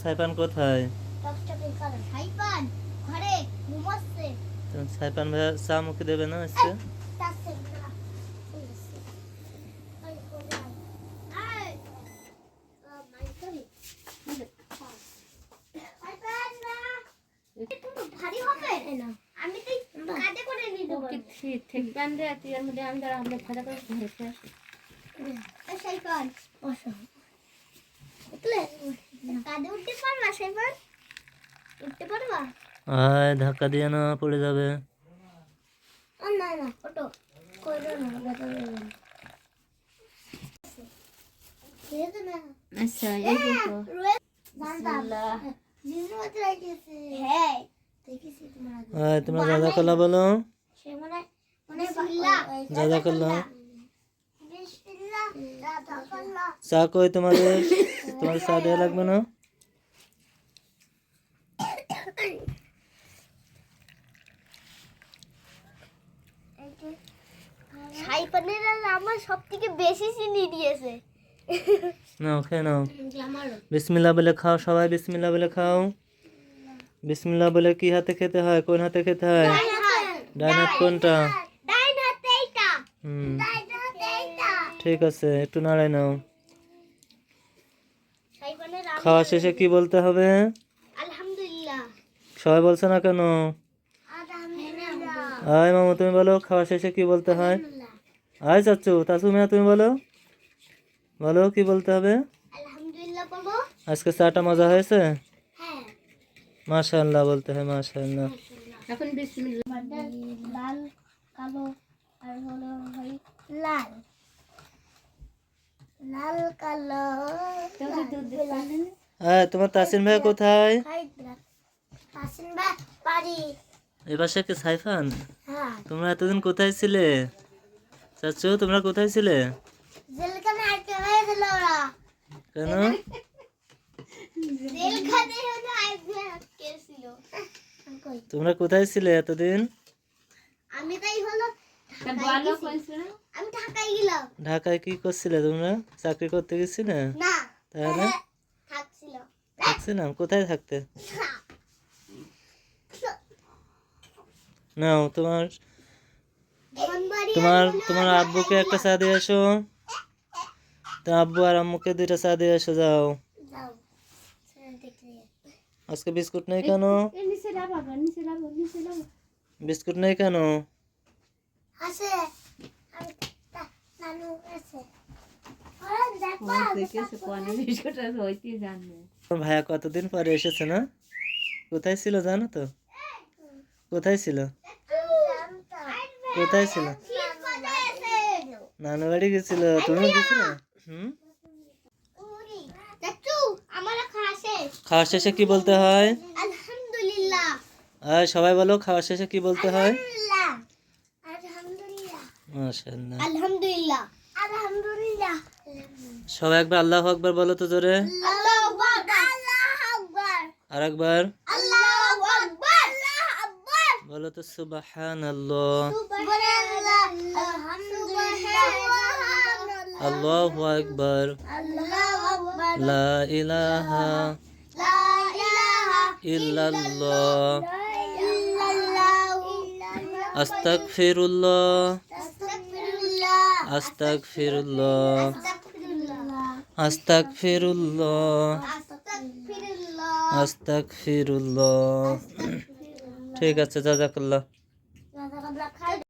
Saipan কোথায় Saipan ভাইয়া চা মুখে দেবে না আজকে তাসে না ওই ওই আই ও মাই সরি সাইপান না একটু ভারী হবে না আমি তো কাটে করে নিতে পারব ঠেকবান রে তুই এর মধ্যে আমি দাঁড়া আমরা ভাজা করে ধরেছে সাইপান বসো উঠলে কাঁধে উঠতে পারবা সাইপান উঠতে পারবা আয় ধাক্কা দিয়ে না পড়ে যাবে। না না ওটো না ব্যথা আচ্ছা এই দেখো। তোমার দাদা কলা বলো। সে মানে মানে দাদা কলা দাদা চা কই তোমাদের? তোমার চা দেওয়া লাগবে না? ছাই পানির আমার সব থেকে বেশি চিনি দিয়েছে। নাও খেয়ে নাও। বিসমিল্লা বলে খাও সবাই বিসমিল্লা বলে খাও। বিসমিল্লা বলে কি হাতে খেতে হয় কোন হাতে খেতে হয়? ডান হাত কোনটা? হুম। ঠিক আছে একটু নাড়াই নাও। খাওয়া শেষে কি বলতে হবে? আলহামদুলিল্লাহ। সবাই বলছে না কেন? আয় মামা তুমি বলো খাওয়া শেষে কি বলতে হয়? আয় চাচ্ছু তাসু মিয়া তুমি বলো। বলো কি বলতে হবে? আজকে চাটা মজা হয়েছে? হ্যাঁ। মাশাআল্লাহ বলতে হয় মাশাআল্লাহ। এখন বিসমিল্লাহ। লাল কালো আর হলো ভাই লাল। লাল কালো হ্যাঁ তোমার তাসিন ভাই কোথায়? বা পারি এবার সে কি সাইফান? হ্যাঁ। তোমরা এতদিন কোথায় ছিলে? চাচ্ছু তোমরা কোথায় ছিলে? জেলখানে আটকে হয়েছিল ওরা। কেন? জেলখানে আটকে আটকে ছিল তোমরা কোথায় ছিলে এতদিন? আমি তাই হলো বলো কইছো না? আমি ঢাকায় কি করছিলে তোমরা? চাকরি করতে গেছিলে? না তাহলে? থাকছিলাম। কোথায় থাকতে? নাও তোমার তোমার তোমার আব্বুকে একটা চা দিয়ে এসো তোমার আব্বু আর আম্মুকে দুইটা চা দিয়ে এসো যাও। আজকে বিস্কুট নেই কেন? বিস্কুট নেই কেন? আছে। ভাইয়া কতদিন পরে এসেছে না? কোথায় ছিল জানো তো? কোথায় ছিল? কোথায় ছিল? নানু বাড়ি গেছিল। তুমি গেছিল? হুম? খাওয়া শেষে। কি বলতে হয়? আলহামদুলিল্লাহ। আর সবাই বলো খাওয়া শেষে কি বলতে হয়? মাশাআল্লাহ। আলহামদুলিল্লাহ। আলহামদুলিল্লাহ। সবাই একবার আল্লাহ আকবার বলো তো জোরে। আল্লাহু আকবার। আল্লাহু আকবার। আর একবার আল্লাহু আকবার। আল্লাহু আকবার। বলো তো সুবহানাল্লাহ। সুবহানাল্লাহ। আলহামদুলিল্লাহ। আল্লাহু আকবার। আল্লাহু আকবার। লা ইলাহা লা ইলাহা ইল্লাল্লাহ। ইল্লাল্লাহ। আস্তাগফিরুল্লাহ। আস্তাক ফিরুল্লাহ আস্তাক ফিরুল্লাহ আস্তাক ঠিক আছে জাজাকাল্লাহ।